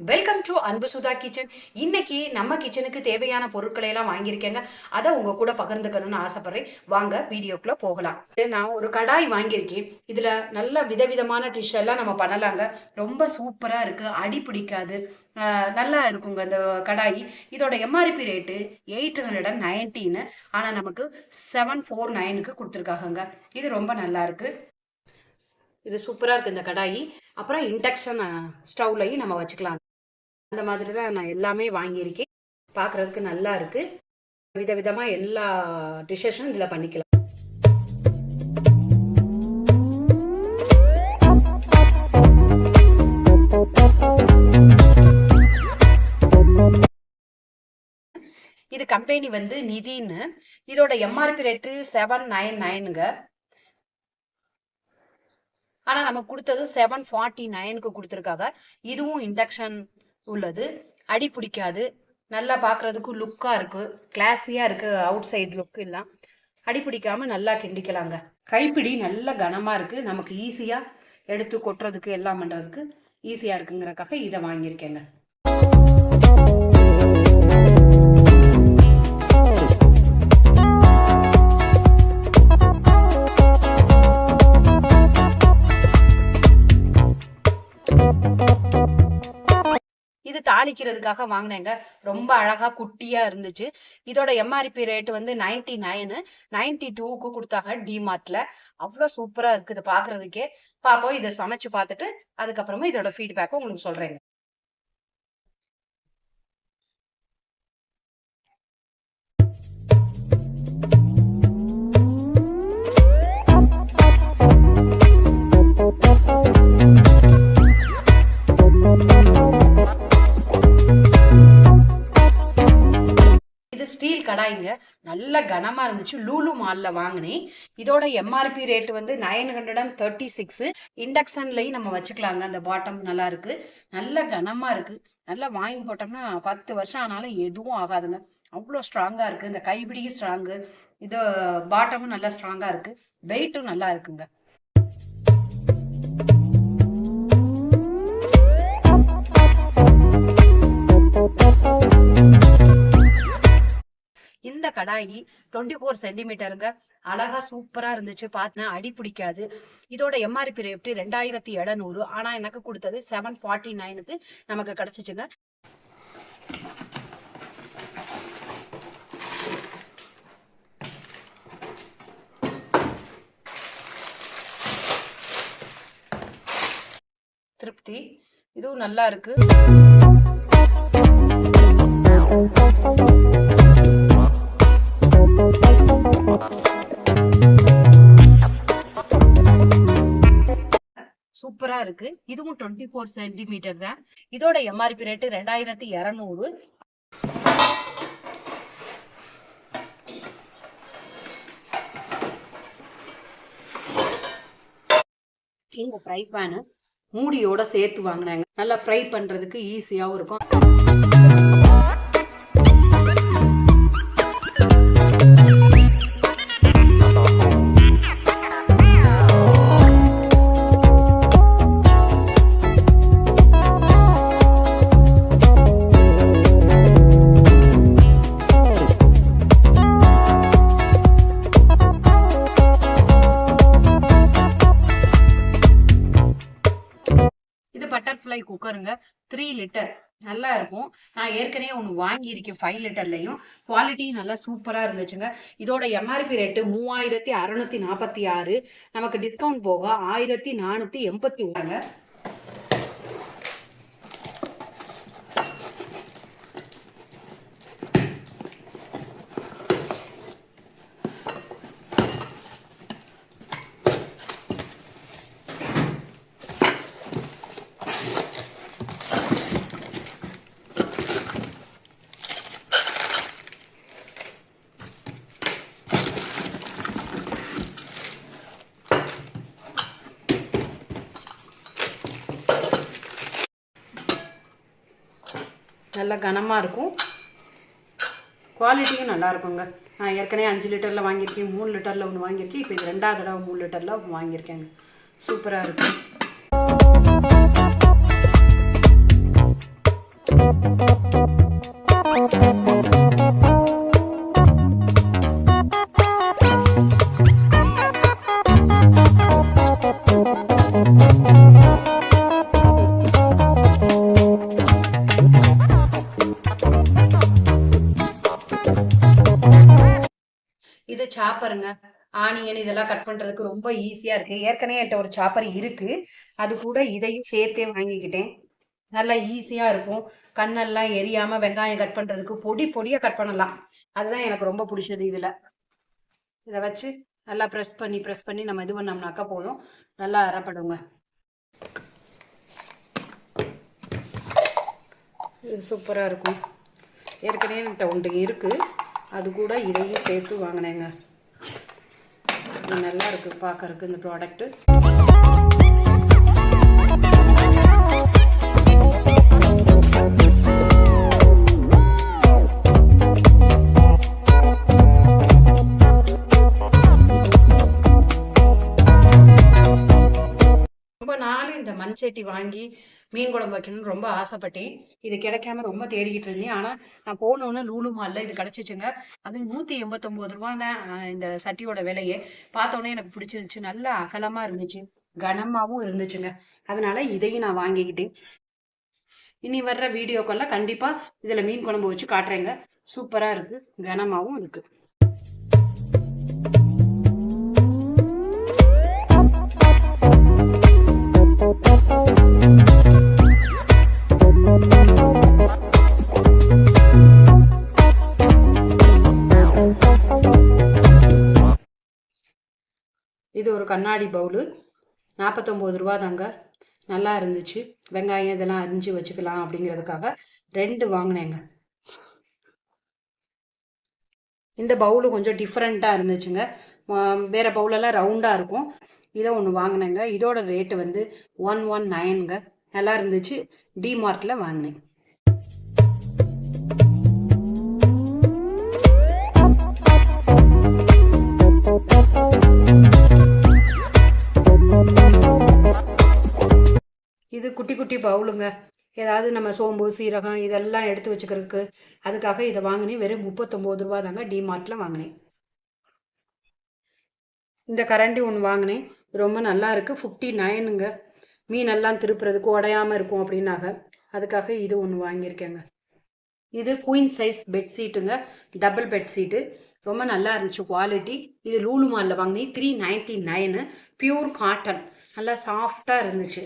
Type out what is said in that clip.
Welcome to அன்பு Sudha kitchen இன்னைக்கு நம்ம கிச்சனுக்கு தேவையான பொருட்களை எல்லாம் வாங்கியிருக்கேங்க. அதை உங்க கூட பகிர்ந்துக்கணும்னு ஆசைப்படுறேன். வாங்க வீடியோக்குள்ள போகலாம். நான் ஒரு கடாய் வாங்கியிருக்கேன். இதுல நல்ல விதவிதமான டிஷ் எல்லாம் நம்ம பண்ணலாங்க. ரொம்ப சூப்பரா இருக்கு. அடி பிடிக்காது. நல்லா இருக்குங்க இந்த கடாய். இதோட MRP rate eight hundred and nineteen ஆனால் நமக்கு செவன் ஃபோர் நைனுக்கு கொடுத்துருக்காங்க இது ரொம்ப நல்லா இருக்கு. இது சூப்பராக இருக்குது இந்த கடாயி. அப்புறம் இண்டக்ஷன் ஸ்டவ்லையும் நம்ம வச்சுக்கலாம். அந்த மாதிரி தான் நான் எல்லாமே வாங்கியிருக்கேன். பார்க்குறதுக்கு நல்லா இருக்கு. விதவிதமாக எல்லா டிஷ்ஷஸும் இதில் பண்ணிக்கலாம். இது கம்பெனி வந்து நிதின்னு. இதோட எம்ஆர்பி ரேட்டு செவன் நைன் நைனுங்க ஆனால் நமக்கு கொடுத்தது செவன் ஃபார்ட்டி நைனுக்கு கொடுத்துருக்காங்க. இதுவும் இண்டக்ஷன் உள்ளது. அடி பிடிக்காது. நல்லா பார்க்கறதுக்கு லுக்காக இருக்குது கிளாஸியாக இருக்குது அவுட் சைடு லுக் எல்லாம். அடி பிடிக்காமல் நல்லா கிண்டிக்கலாங்க. கைப்பிடி நல்ல கனமாக இருக்குது நமக்கு ஈஸியாக எடுத்து கொட்டுறதுக்கு எல்லாம் பண்ணுறதுக்கு ஈஸியாக இருக்குங்கிறக்காக இதை வாங்கியிருக்கேங்க. தாளிக்கிறதுக்காக வாங்கினேங்க. ரொம்ப அழகா குட்டியா இருந்துச்சு. இதோட எம்ஆர்பி ரேட் வந்து நைன்டி நைனு நைன்டி டூக்கு கொடுத்தாங்க டிமார்ட்ல அவ்வளோ சூப்பரா இருக்குது பாக்குறதுக்கே. பாப்போம் இதை சமைச்சு பார்த்துட்டு அதுக்கப்புறமா இதோட ஃபீட்பேக்கும் உங்களுக்கு சொல்றேங்க. ஸ்டீல் கடாய்ங்க நல்ல கனமாக இருந்துச்சு. லூலு மாலில் வாங்கினேன். இதோட எம்ஆர்பி ரேட் வந்து nine hundred and thirty six இண்டக்ஷன்லையும் நம்ம வச்சுக்கலாங்க. அந்த பாட்டம் நல்லா இருக்கு. நல்ல கனமாக இருக்கு. நல்லா வாங்கி போட்டோம்னா பத்து வருஷம் ஆனாலும் எதுவும் ஆகாதுங்க. அவ்வளோ ஸ்ட்ராங்காக இருக்குது இந்த கைப்பிடியும் ஸ்ட்ராங்கு இது பாட்டமும் நல்லா ஸ்ட்ராங்காக இருக்குது வெயிட்டும் நல்லா இருக்குங்க. இந்த கடாயி டுவெண்ட்டி ஃபோர் சென்டிமீட்டருங்க அழகா சூப்பரா இருந்துச்சு. பார்த்தேன் அடி பிடிக்காது. இதோட எம்ஆர்பி ரேட்டு ரெண்டாயிரத்தி எழுநூறு. ஆனா எனக்கு கொடுத்தது செவன் ஃபார்ட்டி நைனுக்கு நமக்கு கிடைச்சிச்சுங்க. திருப்தி. இதுவும் நல்லா இருக்கு. இருக்கு. இதுவும் டுவெண்ட்டி ஃபோர் சென்டிமீட்டர் தான். இதோட எம்ஆர்பி ரேட்டு ரெண்டாயிரத்தி இரநூறு. இந்த ஃப்ரை பேனு மூடியோட சேர்த்து வாங்கினாங்க. நல்லா ஃப்ரை பண்றதுக்கு ஈஸியாகவும் இருக்கும். குக்கருங்க த்ரீ லிட்டர் நல்லா இருக்கும். நான் ஏற்கனவே ஒன்று வாங்கியிருக்கேன் ஃபைவ் லிட்டர்லையும் குவாலிட்டியும் நல்லா சூப்பராக இருந்துச்சுங்க. இதோட எம்ஆர்பி ரேட்டு மூவாயிரத்தி அறநூற்றி நாற்பத்தி ஆறு. நமக்கு டிஸ்கவுண்ட் போக ஆயிரத்தி நானூற்றி எண்பத்தி ஒன்றுங்க நல்லா கனமாக இருக்கும். குவாலிட்டியும் நல்லா இருக்குங்க. நான் ஏற்கனவே அஞ்சு லிட்டரில் வாங்கியிருக்கேன் மூணு லிட்டரில் ஒன்று வாங்கியிருக்கேன். இப்போ இது ரெண்டாவது தடவை மூணு லிட்டரில் வாங்கியிருக்கேங்க. சூப்பராக இருக்கும் Thank you. சாப்பருங்க. ஆனியன் இதெல்லாம் கட் பண்றதுக்கு ரொம்ப ஈஸியா இருக்கு. ஏற்கனவே என்கிட்ட ஒரு சாப்பர் இருக்கு. அது கூட இதையும் சேர்த்தே வாங்கிக்கிட்டேன். நல்லா ஈஸியா இருக்கும். கண்ணெல்லாம் எரியாம வெங்காயம் கட் பண்றதுக்கு பொடி பொடியா கட் பண்ணலாம். அதுதான் எனக்கு ரொம்ப பிடிச்சது இதுல. இதை வச்சு நல்லா ப்ரெஸ் பண்ணி ப்ரெஸ் பண்ணி நம்ம இது பண்ணோம்னாக்கா போதும். நல்லா அறப்படுங்க இது சூப்பராக இருக்கும். ஏற்கனவே என்கிட்ட ஒன்று இருக்குது அது கூட இதையும் சேர்த்து வாங்கினேங்க. இது நல்லா இருக்குது பார்க்கறதுக்கு இந்த ப்ராடக்ட்டு மண் சட்டி மண்சட்டி வாங்கி மீன் குழம்பு வைக்கணும்னு ரொம்ப ஆசைப்பட்டேன். இது கிடைக்காம ரொம்ப தேடிக்கிட்டு இருந்தேன். ஆனால் நான் போனோன்னு லூலு மாலில் இது கிடச்சிச்சுங்க. அது நூற்றி எண்பத்தொம்போது ரூபா தான் இந்த சட்டியோட விலையே. பார்த்தோன்னே எனக்கு பிடிச்சிருந்துச்சு. நல்லா அகலமாக இருந்துச்சு. கனமாகவும் இருந்துச்சுங்க. அதனால இதையும் நான் வாங்கிக்கிட்டேன். இனி வர்ற வீடியோக்கெல்லாம் கண்டிப்பாக இதில் மீன் குழம்பு வச்சு காட்டுறேங்க. சூப்பராக இருக்குது கனமாகவும் இருக்குது கண்ணாடி பவுலு நாற்பத்தொம்போது ரூபா தாங்க. நல்லா இருந்துச்சு. வெங்காயம் இதெல்லாம் அரிஞ்சு வச்சுக்கலாம் அப்படிங்கிறதுக்காக ரெண்டு வாங்கினேங்க. இந்த பவுலு கொஞ்சம் டிஃப்ரெண்ட்டாக இருந்துச்சுங்க. வேறு பவுலெல்லாம் ரவுண்டாக இருக்கும். இதை ஒன்று வாங்கினேங்க. இதோட ரேட்டு வந்து ஒன் ஒன் நைனுங்க நல்லா இருந்துச்சு. டிமார்ட்டில் வாங்கினேன். இது குட்டி குட்டி பவுலுங்க. ஏதாவது நம்ம சோம்பு சீரகம் இதெல்லாம் எடுத்து வச்சுக்கிறதுக்கு அதுக்காக இதை வாங்கினேன். வெறும் முப்பத்தொம்போது ரூபா தாங்க டிமார்ட்டில் வாங்கினேன். இந்த கரண்டி ஒன்று வாங்கினேன். ரொம்ப நல்லா இருக்குது ஃபிஃப்டி நைனுங்க மீனெல்லாம் திருப்புறதுக்கு உடையாமல் இருக்கும் அப்படின்னாக. அதுக்காக இது ஒன்று வாங்கியிருக்கேங்க. இது குயின் சைஸ் பெட்ஷீட்டுங்க டபுள் பெட்ஷீட்டு ரொம்ப நல்லா இருந்துச்சு குவாலிட்டி இது லூலு மாலில் வாங்கினேன். Three ninety nine pure cotton நல்லா சாஃப்டாக இருந்துச்சு.